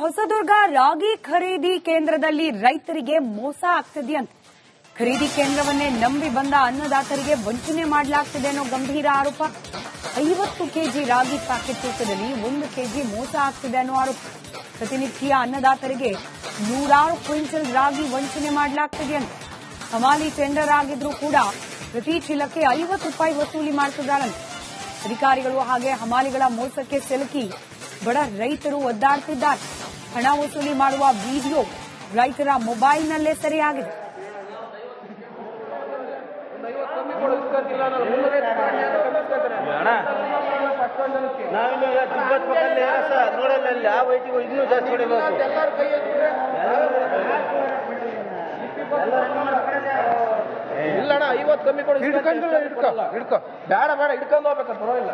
ಹೊಸದುರ್ಗ ರಾಗಿ ಖರೀದಿ ಕೇಂದ್ರದಲ್ಲಿ ರೈತರಿಗೆ ಮೋಸ ಆಗ್ತಿದೆಯಂತೆ ಖರೀದಿ ಕೇಂದ್ರವನ್ನೇ ನಂಬಿ ಬಂದ ಅನ್ನದಾತರಿಗೆ ವಂಚನೆ ಮಾಡಲಾಗ್ತಿದೆ ಅನ್ನೋ ಗಂಭೀರ ಆರೋಪ. ಐವತ್ತು ಕೆಜಿ ರಾಗಿ ಪ್ಯಾಕೆಟ್ ತೂಕದಲ್ಲಿ ಒಂದು ಕೆಜಿ ಮೋಸ ಆಗ್ತಿದೆ ಅನ್ನೋ ಆರೋಪ. ಪ್ರತಿನಿತ್ಯ ಅನ್ನದಾತರಿಗೆ ನೂರಾರು ಕ್ವಿಂಟಲ್ ರಾಗಿ ವಂಚನೆ ಮಾಡಲಾಗ್ತಿದೆಯಂತೆ ಹಮಾಲಿ ಟೆಂಡರ್ ಆಗಿದ್ರೂ ಕೂಡ ಪ್ರತಿ ಚೀಲಕ್ಕೆ ಐವತ್ತು ರೂಪಾಯಿ ವಸೂಲಿ ಮಾಡ್ತಿದ್ದಾರಂತೆ ಅಧಿಕಾರಿಗಳು ಹಾಗೆ ಹಮಾಲಿಗಳ ಮೋಸಕ್ಕೆ ಸಿಲುಕಿ ಬಡ ರೈತರು ಒದ್ದಾಡ್ತಿದ್ದಾರೆ. ಹಣ ವಸೂಲಿ ಮಾಡುವ ವಿಡಿಯೋ ರೈತರ ಮೊಬೈಲ್ನಲ್ಲೇ ಸೆರೆಯಾಗಿದೆ. ಇಲ್ಲಣ್ಣ ಐವತ್ತು ಕಮ್ಮಿ ಕೊಡಿ. ಹಿಡ್ಕೊಂಡು ಹಿಡ್ಕೊ ಹಿಡ್ಕೊ. ಬೇಡ ಬೇಡ ಹಿಡ್ಕೊಂಡು ಹೋಗ್ಬೇಕು ಪರವಾಗಿಲ್ಲ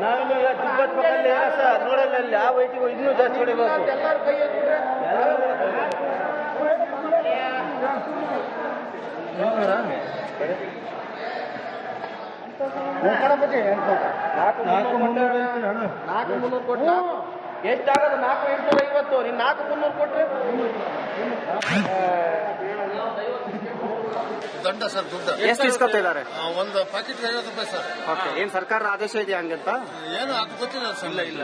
ನಾವಿನ್ನು ತಿಬ್ಬತ್ ಪಕ್ಕದಲ್ಲಿ ಏನೋ ಸರ್ ನೋಡಲ್ಲ ಅಲ್ಲಿ ಯಾವ ವೈಟಿಗೂ ಇನ್ನೂ ಜಾಸ್ತಿ ಹೊಡಿಬೇಕು ನಾಲ್ಕು ಮುನ್ನೂರು ನಾಲ್ಕು ಮುನ್ನೂರು ಕೊಟ್ಟು ಎಷ್ಟಾಗೋದು ನಾಲ್ಕು ಎಂಟುನೂರ ಐವತ್ತು ನೀನು ನಾಲ್ಕು ಮುನ್ನೂರು ಕೊಟ್ಟರೆ ದಂಡ ಸರ್ ದುಡ್ಡು. ಎಷ್ಟು ಇಸ್ಕೊತಾ ಇದ್ದಾರೆ? ಒಂದು ಪ್ಯಾಕೆಟ್ ಐವತ್ತು ರೂಪಾಯಿ ಸರ್. ಓಕೆ ಏನ್ ಸರ್ಕಾರದ ಆದೇಶ ಇದೆಯಾ ಹಂಗಂತ? ಏನು ಅದು ಗೊತ್ತಿಲ್ಲ ಸರ್. ಇಲ್ಲ ಇಲ್ಲ.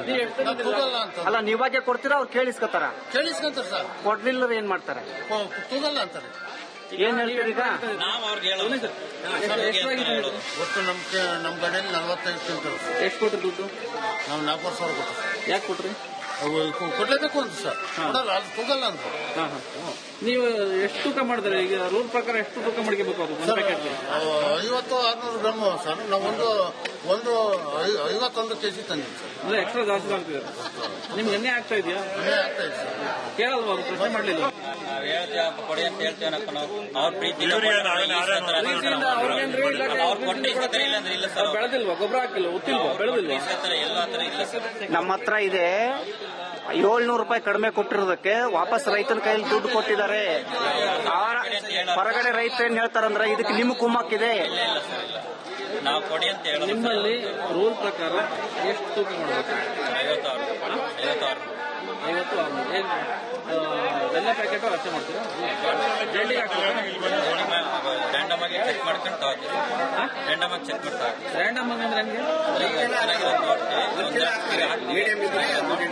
ತೂಗಲ್ಲ ಅಂತ. ಅಲ್ಲ ನೀವಾಗೆ ಕೊಡ್ತೀರಾ ಅವ್ರು ಕೇಳಿಸ್ಕೊತಾರ? ಕೇಳಿಸ್ಕೊಂತಾರೆ ಸರ್. ಕೊಡ್ಲಿಲ್ಲ ಏನ್ ಮಾಡ್ತಾರೆ? ತೂಗಲ್ಲ ಅಂತಾರೆ. ಏನ್ ಹೇಳ್ತೀರಿ ಈಗ? ಒಟ್ಟು ನಮ್ ಕೆ- ನಮ್ ಗಡಿಯಲ್ಲಿ ನಲ್ವತ್ತೈದು ಕ್ವಿಂಟಲ್ ಎಷ್ಟು ಕೊಟ್ರಿ ದುಡ್ಡು? ನಾವು ನಾಲ್ಕೂವರೆ ಸಾವಿರ ಕೊಟ್ಟು ಯಾಕೆ ಕೊಟ್ರಿ? ಕೊಡ್ಲೇಬೇಕು ಅಂತ ಸರ್. ಕೊಡಲ್ಲ ಅದು ತೂಗಲ್ಲ ಅಂತ. ನೀವು ಎಷ್ಟು ತೂಕ ಮಾಡಿದ್ರೆ? ಈಗ ರೂಲ್ ಪ್ರಕಾರ ಎಷ್ಟು ತೂಕ ಮಾಡ್ಕೋಬೇಕು ಅದು? ಒಂದು ಪ್ಯಾಕೆಟ್ಗೆ ಐವತ್ತು ಆರ್ನೂರು ಗ್ರಾಮ್ ಸರ್. ನಾವು ಒಂದು ಒಂದು ಐವತ್ತೊಂದು ಕೆಜಿ ತಂದಿದ್ದೀವಿ ಸರ್. ಅಂದ್ರೆ ಎಕ್ಸ್ಟ್ರಾ ಜಾಸ್ತಿ ಆಗ್ತಿದೆ ನಿಮ್ಗೆ ಎಣ್ಣೆ ಆಗ್ತಾ ಇದೆಯಾ? ಮನೆ ಆಗ್ತಾ ಇದೆ ಸರ್. ಕೇಳಲ್ವಾ ಪ್ರಶ್ನೆ ಮಾಡ್ಲಿಲ್ಲ. ನಾವ್ ಹೇಳ್ತೀವಪ್ಪ ಕೊಡಿ ಅಂತ ಹೇಳ್ತೀವನಪ್ಪ ನಾವು ಅವ್ರ ಪ್ರೀತಿ ಪ್ರೀತಿಯಿಂದ ಅವ್ರಿಗೇನ್ರಿ ಇಲ್ಲ ಅವ್ರು ಕೊಟ್ಟು ಇಸ್ಕೊತಾರೆ ಇಲ್ಲ ಅಂದ್ರೆ ಇಲ್ಲ ಸರ್. ಅವ್ರು ಬೆಳೆದಿಲ್ವಾ ಗೊಬ್ಬರ ಹಾಕಿಲ್ಲ ಉತ್ತಿಲ್ವಾ ಬೆಳೆದಿಲ್ವಾ? ಇಸ್ಕೊತಾರೆ ಎಲ್ಲ ಹತ್ರ ಇಲ್ಲ ಸರ್. ನಮ್ಮ ಹತ್ರ ಇದೆ ಏಳ್ನೂರು ರೂಪಾಯಿ ಕಡಿಮೆ ಕೊಟ್ಟಿರೋದಕ್ಕೆ ವಾಪಸ್ ರೈತನ ಕೈಯಲ್ಲಿ ದುಡ್ಡು ಕೊಟ್ಟಿದ್ದಾರೆ. ಹೊರಗಡೆ ರೈತ ಏನ್ ಹೇಳ್ತಾರಂದ್ರೆ ಇದಕ್ಕೆ ನಿಮ್ ಕುಮ್ಮಕ್ಕಿದೆ. ನಾವು ಕೊಡಿ ಅಂತ ಹೇಳೋದು ನಿಮ್ಮಲ್ಲಿ ರೂಲ್ ಪ್ರಕಾರ ಎಷ್ಟು ತೂಕ ಮಾಡಬೇಕು? ಐವತ್ತಾರು ಐವತ್ತಾರು ಐವತ್ತು ಏನ್ ಎಲ್ಲ ಪ್ಯಾಕೆಟ್ ಅಷ್ಟೇ ಮಾಡ್ತೀರಾ? ಜಲ್ಡಿಗೆ ಹಾಕ್ತೀರಾ? ರ್ಯಾಂಡಮ್ ಆಗಿ ಚೆಕ್ ಮಾಡ್ಕೊಂಡು ತಗೋತೀವಿ. ರ್ಯಾಂಡಮ್ ಆಗಿ ಚೆಕ್ ಮಾಡ್ತಾ ರ್ಯಾಂಡಮ್ ಅಂದ್ರೆ ಹೆಂಗೆ?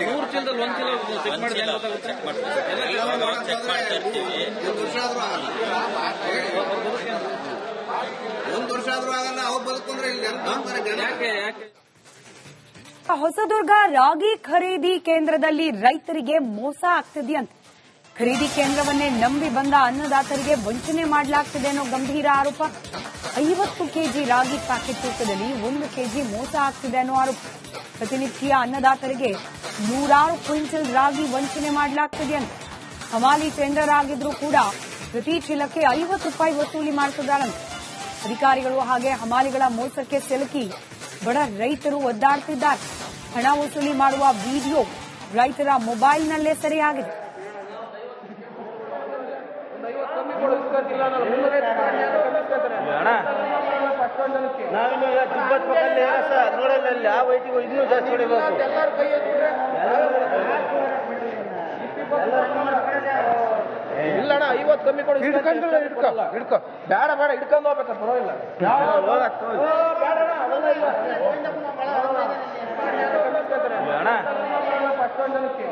ಮೂರು ಚೀಲದಲ್ಲಿ ಒಂದ್ ಚೀಲ ಚೆಕ್ ಮಾಡಿದ್ರೆ ಗೊತ್ತಾಗುತ್ತೆ? ಚೆಕ್ ಮಾಡ್ತೀವಿ. ಚೆಕ್ ಮಾಡ್ತಾ ಇರ್ತೀವಿ. ಯಾಕೆ? ಯಾಕೆ? ಹೊಸದುರ್ಗ ರಾಗಿ ಖರೀದಿ ಕೇಂದ್ರದಲ್ಲಿ ರೈತರಿಗೆ ಮೋಸ ಆಗ್ತಿದೆಯಂತೆ ಖರೀದಿ ಕೇಂದ್ರವನ್ನೇ ನಂಬಿ ಬಂದ ಅನ್ನದಾತರಿಗೆ ವಂಚನೆ ಮಾಡಲಾಗ್ತಿದೆ ಅನ್ನೋ ಗಂಭೀರ ಆರೋಪ. ಐವತ್ತು ಕೆಜಿ ರಾಗಿ ಪ್ಯಾಕೆಟ್ ತೂಕದಲ್ಲಿ ಒಂದು ಕೆಜಿ ಮೋಸ ಆಗ್ತಿದೆ ಅನ್ನೋ ಆರೋಪ. ಪ್ರತಿನಿತ್ಯ ಅನ್ನದಾತರಿಗೆ ನೂರಾರು ಕ್ವಿಂಟಲ್ ರಾಗಿ ವಂಚನೆ ಮಾಡಲಾಗ್ತಿದೆಯಂತೆ ಹಮಾಲಿ ಟೆಂಡರ್ ಆಗಿದ್ರೂ ಕೂಡ ಪ್ರತಿ ಚೀಲಕ್ಕೆ ಐವತ್ತು ರೂಪಾಯಿ ವಸೂಲಿ ಮಾಡ್ತಿದ್ದಾರಂತೆ ಅಧಿಕಾರಿಗಳು ಹಾಗೆ ಹಮಾಲಿಗಳ ಮೋಸಕ್ಕೆ ಸಿಲುಕಿ ಬಡ ರೈತರು ಒದ್ದಾಡ್ತಿದ್ದಾರೆ. ಹಣ ವಸೂಲಿ ಮಾಡುವ ವಿಡಿಯೋ ರೈತರ ಮೊಬೈಲ್ನಲ್ಲೇ ಸೆರೆಯಾಗಿದೆ. ಇಲ್ಲಣ್ಣ ಐವತ್ತು ಕಮ್ಮಿ ಕೊಡಿ. ಹಿಡ್ಕೊಂಡು ಹಿಡ್ಕೊ ಹಿಡ್ಕೊ. ಬೇಡ ಬೇಡ ಹಿಡ್ಕೊಂಡು ಹೋಗ್ಬೇಕಂತ ಪರವಾಗಿಲ್ಲ. ಅಣ್ಣ,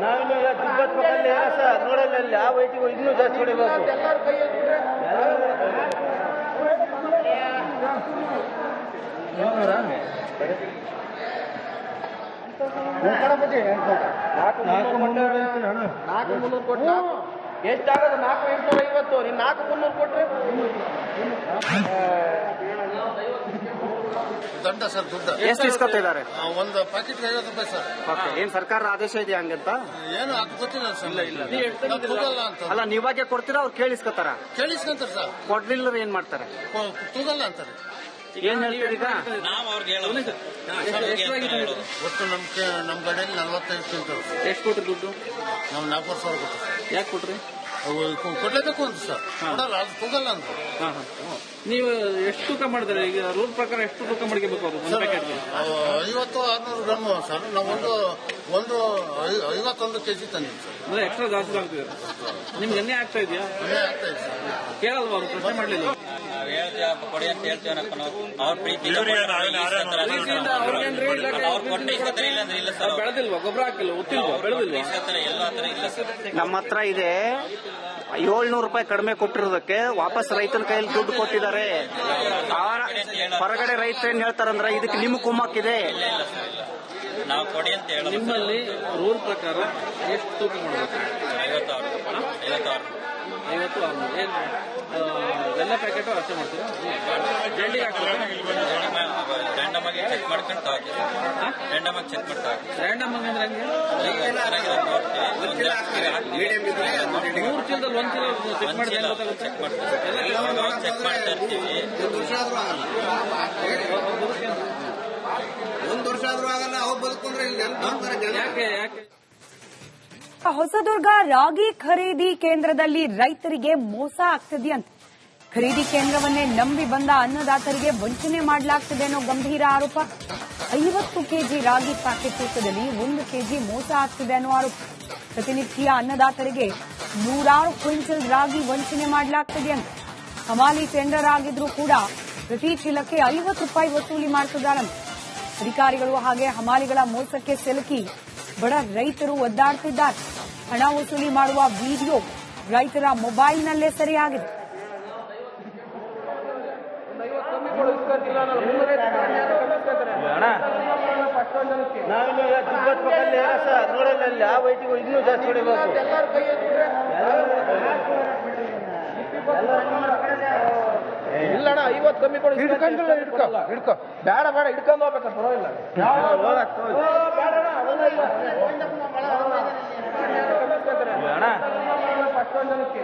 ನಾವಿನ್ನು ಏನೋ ಸರ್. ನೋಡಲ್ಲ ಅಲ್ಲಿ ಯಾವ ವೈಟಿಗೂ ಇನ್ನೂ ಜಾಸ್ತಿ ಹೊಡಿಬೇಕು ನಾಲ್ಕು ಮುನ್ನೂರು ಮುನ್ನೂರು ಕೊಟ್ಟು ಎಷ್ಟಾಗೋದು? ನಾಲ್ಕು ಎಂಟುನೂರ ಐವತ್ತು ನೀನು ನಾಲ್ಕು ಮುನ್ನೂರು ಕೊಟ್ಟರೆ ದಂಡ ಸರ್ ದುಡ್ಡು. ಎಷ್ಟು ಇಸ್ಕೊತಿದ್ದಾರೆ ಒಂದು ಪ್ಯಾಕೆಟ್ ಐವತ್ತು ರೂಪಾಯಿ ಸರ್. ಓಕೆ ಏನ್ ಸರ್ಕಾರ ಆದೇಶ ಇದೆಯಾ ಹಂಗಂತ? ಏನು ಅದು ಗೊತ್ತಿಲ್ಲ ಸರ್ ಇಲ್ಲ ಇಲ್ಲ ತೂಗಲ್ಲ ಅಂತ. ಅಲ್ಲ ನೀವಾಗೆ ಕೊಡ್ತೀರಾ ಅವ್ರು ಕೇಳಿಸ್ಕೊತಾರ? ಕೇಳಿಸ್ಕೊಂತಾರೆ ಸರ್. ಕೊಡ್ಲಿಲ್ಲ ಏನ್ ಮಾಡ್ತಾರೆ? ತೂಗಲ್ಲ ಅಂತಾರೆ. ಏನ್ ಹೇಳ್ತೀರಿ ಈಗ? ನಾವು ಅವ್ರಿಗೆ ಹೇಳೋದು. ಹೇಳೋದು ಒಟ್ಟು ನಮ್ ನಮ್ ಗಡಿಯಲ್ಲಿ ನಲ್ವತ್ತೈದು ಕ್ವಿಂಟಲ್. ಎಷ್ಟು ಕೊಟ್ರಿ ದುಡ್ಡು? ನಾವು ನಾಲ್ಕು ಸಾವಿರ ಕೊಟ್ಟು ಯಾಕೆ ಕೊಟ್ರಿ? ಕೊಡ್ಲೇಬೇಕು ಅಂತ ಸರ್. ಕೊಡಲ್ಲ ಅದು ತೂಗಲ್ಲ ಅಂತ. ಹಾ ಹಾ. ನೀವು ಎಷ್ಟು ತೂಕ ಮಾಡಿದ್ರೆ? ಈಗ ರೂಲ್ ಪ್ರಕಾರ ಎಷ್ಟು ತೂಕ ಮಾಡ್ಕೋಬೇಕು ಅವರು ಒಂದು ಪ್ಯಾಕೆಟ್ಗೆ ಅವು ಐವತ್ತು ಆರ್ನೂರು ಗ್ರಾಮ್ ಸರ್. ನಾವು ಒಂದು ಒಂದು ಐವತ್ತೊಂದು ಕೆಜಿ ತಂದಿದ್ದು ಸರ್. ಅಂದ್ರೆ ಎಕ್ಸ್ಟ್ರಾ ಜಾಸ್ತಿ ಆಗ್ತಿದೆ. ನಿಮ್ಗೆ ಎಣ್ಣೆ ಆಗ್ತಾ ಇದೆಯಾ? ಅದೇ ಆಗ್ತಾ ಇದೆ ಸರ್. ಕೇಳಲ್ವಾ ಪ್ರಶ್ನೆ ಮಾಡ್ಲಿಲ್ಲ. ನಾವ್ ಹೇಳ್ತೀವಪ್ಪ ಕೊಡಿ ಅಂತ ಹೇಳ್ತೀವನಪ್ಪ ನಾವು ಅವ್ರ ಪ್ರೀತಿ ಪ್ರೀತಿಯಿಂದ ಅವ್ರಿಗೇನ್ರಿ ಇಲಾಖೆ ಅವ್ರು ಕೊಟ್ಟರೆ ಇಸ್ಕೊತಾರೆ ಇಲ್ಲ ಅಂದ್ರೆ ಇಲ್ಲ ಸರ್. ಅವ್ರು ಬೆಳೆದಿಲ್ವಾ? ಗೊಬ್ಬರ ಹಾಕಿಲ್ಲ ಉತ್ತಿಲ್ವಾ ಬೆಳೆದಿಲ್ವಾ? ಇಸ್ಕೊತಾರೆ ಎಲ್ಲ ಹತ್ರ ಇಲ್ಲ ಸರ್. ನಮ್ಮ ಹತ್ರ ಇದೆ ಏಳ್ನೂರು ರೂಪಾಯಿ ಕಡಿಮೆ ಕೊಟ್ಟಿರೋದಕ್ಕೆ ವಾಪಸ್ ರೈತನ ಕೈಯಲ್ಲಿ ದುಡ್ಡು ಕೊಟ್ಟಿದ್ದಾರೆ. ಹೊರಗಡೆ ರೈತರು ಏನ್ ಹೇಳ್ತಾರಂದ್ರೆ ಇದಕ್ಕೆ ನಿಮ್ಗೆ ಕುಮ್ಮಕ್ಕಿದೆ. ನಾವು ಕೊಡಿ ಅಂತ ಹೇಳಿ ನಿಮ್ಮಲ್ಲಿ ರೂಲ್ ಪ್ರಕಾರ ಎಷ್ಟು ತೂಕ ಮಾಡಬೇಕು? ಐವತ್ತು ಏನು ಎಲ್ಲ ಪ್ಯಾಕೆಟು ಅಷ್ಟು ಮಾಡ್ತೀರಾ? ಜಂಡಿಗೆ ರ್ಯಾಂಡಮ್ ಆಗಿ ಚೆಕ್ ಮಾಡ್ಕೊಂಡು ತಗೋತೀವಿ ರ್ಯಾಂಡಮ್ ಆಗಿ ಚೆಕ್ ಮಾಡ್ತಾ ರ್ಯಾಂಡಮ್ ಅಂದ್ರೆ ಹೆಂಗೆ? ಮೂರು ಚೀಲದಲ್ಲಿ ಒಂದು ಚೀಲ ಚೆಕ್ ಮಾಡ್ತೀವಿ. ಚೆಕ್ ಮಾಡ್ತಾ ಇರ್ತೀವಿ. ಒಂದು ವರ್ಷ ಆದ್ರೂ ಆಗಲ್ಲ. ಅವ್ರು ಬದುಕೊಂಡ್ರೆ ಇಲ್ಲಿ ಜನ ಯಾಕೆ ಯಾಕೆ? ಹೊಸದುರ್ಗ ರಾಗಿ ಖರೀದಿ ಕೇಂದ್ರದಲ್ಲಿ ರೈತರಿಗೆ ಮೋಸ ಆಗ್ತಿದೆಯಂತೆ ಖರೀದಿ ಕೇಂದ್ರವನ್ನೇ ನಂಬಿ ಬಂದ ಅನ್ನದಾತರಿಗೆ ವಂಚನೆ ಮಾಡಲಾಗ್ತಿದೆ ಅನ್ನೋ ಗಂಭೀರ ಆರೋಪ. ಐವತ್ತು ಕೆಜಿ ರಾಗಿ ಪ್ಯಾಕೆಟ್ ತೂಕದಲ್ಲಿ ಒಂದು ಕೆಜಿ ಮೋಸ ಆಗ್ತಿದೆ ಅನ್ನೋ ಆರೋಪ. ಪ್ರತಿನಿತ್ಯ ಅನ್ನದಾತರಿಗೆ ನೂರಾರು ಕ್ವಿಂಟಲ್ ರಾಗಿ ವಂಚನೆ ಮಾಡಲಾಗ್ತಿದೆಯಂತೆ ಹಮಾಲಿ ಟೆಂಡರ್ ಆಗಿದ್ರೂ ಕೂಡ ಪ್ರತಿ ಚೀಲಕ್ಕೆ ಐವತ್ತು ರೂಪಾಯಿ ವಸೂಲಿ ಮಾಡ್ತಿದ್ದಾರಂತೆ ಅಧಿಕಾರಿಗಳು ಹಾಗೆ ಹಮಾಲಿಗಳ ಮೋಸಕ್ಕೆ ಸಿಲುಕಿ ಬಡ ರೈತರು ಒದ್ದಾಡ್ತಿದ್ದಾರೆ. ಹಣ ವಸೂಲಿ ಮಾಡುವ ವಿಡಿಯೋ ರೈತರ ಮೊಬೈಲ್ನಲ್ಲೇ ಸರಿಯಾಗಿದೆ. ನೋಡಲ್ಲ ಇನ್ನೂ ಜಾಸ್ತಿ ಹೊಡಿಬೇಕು ಇಲ್ಲಣ್ಣ ಐವತ್ತು ಕಮ್ಮಿ ಕೊಡಿ ಹಿಡ್ಕೊಂಡ್ರೆ ಹಿಡ್ಕೊ ಹಿಡ್ಕೊ. ಬೇಡ ಬೇಡ ಹಿಡ್ಕೊಂಡು ಹೋಗ್ಬೇಕು ಪರವಾಗಿಲ್ಲ. ಅಣ್ಣ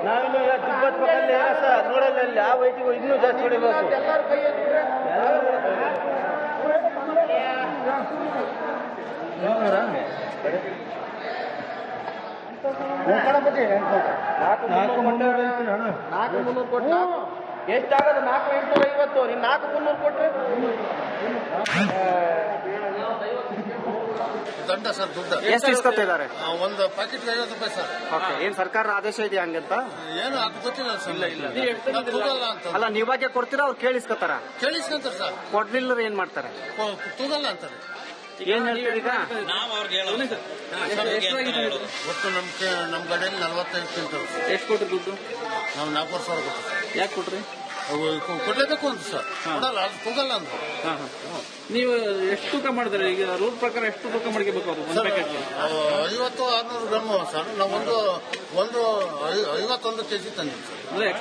ನಾವಿನ್ನು ತಿಬ್ಬತ್ ಪಕ್ಕದಲ್ಲಿ ಏನೋ ಸರ್ ನೋಡಲ್ಲ ಅಲ್ಲಿ ವೈಟಿಗೂ ಇನ್ನೂ ಜಾಸ್ತಿ ಹೊಡಿಬೇಕು ನಾಲ್ಕು ಮುನ್ನೂರು ನಾಲ್ಕು ಮುನ್ನೂರು ಕೊಟ್ಟು ಎಷ್ಟಾಗದು? ನಾಲ್ಕು ಎಂಟುನೂರ ಐವತ್ತು. ನೀನ್ ನಾಲ್ಕು ಮುನ್ನೂರು ಕೊಟ್ರೆ? ದಂಡ ಸರ್ ದುಡ್ಡ? ಎಷ್ಟು ಇಸ್ಕೊತಿದ್ದಾರೆ ಒಂದು ಪ್ಯಾಕೆಟ್ ಐವತ್ತು ರೂಪಾಯಿ ಸರ್. ಓಕೆ ಏನ್ ಸರ್ಕಾರ ಆದೇಶ ಇದೆಯಾ ಹಂಗಂತ? ಏನು ಅದು ಗೊತ್ತಿಲ್ಲ ಸರ್ ಇಲ್ಲ ಇಲ್ಲ. ನಾವು ತೂಗಲ್ಲ ಅಂತ ಅಲ್ಲ ನೀವಾಗೆ ಕೊಡ್ತೀರಾ ಅವ್ರು ಕೇಳಿಸ್ಕೊತಾರ? ಕೇಳಿಸ್ಕೊಂತಾರೆ ಸರ್. ಕೊಡ್ಲಿಲ್ಲ ಏನ್ ಮಾಡ್ತಾರೆ? ತೂಗಲ್ಲ ಅಂತಾರೆ. ಏನ್ ಹೇಳ್ತೀರಿ ಈಗ? ನಾವು ಅವ್ರಿಗೆ ಒಟ್ಟು ನಮ್ಮ ನಮ್ ನಮ್ಮ ಗಡಿಯಲ್ಲಿ ನಲವತ್ತೈದು ಕ್ವಿಂಟಲ್. ಎಷ್ಟು ಕೊಟ್ಟು ದುಡ್ಡು? ನಾವು ನಾಲ್ಕೂವರೆ ಸಾವಿರ ಕೊಟ್ಟು ಯಾಕೆ ಕೊಟ್ರಿ? ಅವು ಕೊಡ್ಲೇಬೇಕು ಅಂತ ಸರ್. ಕೊಡಲ್ಲ ಅದು ತೂಗಲ್ಲ ಅಂತ ಹಾ ಹಾ. ನೀವು ಎಷ್ಟು ತೂಕ ಮಾಡಿದ್ರೆ? ಈಗ ರೂಲ್ ಪ್ರಕಾರ ಎಷ್ಟು ತೂಕ ಮಾಡ್ಕೋಬೇಕು ಅದು ಒಂದು ಪ್ಯಾಕೆಟ್ಗೆ ಐವತ್ತು ಆರ್ನೂರು ಗ್ರಾಮ್ ಸರ್. ನಾವೊಂದು ಒಂದು ಒಂದು ಐ- ಐವತ್ತೊಂದು ಕೆಜಿ ತಂದಿದ್ದೀವಿ ಸರ್. ಅಂದ್ರೆ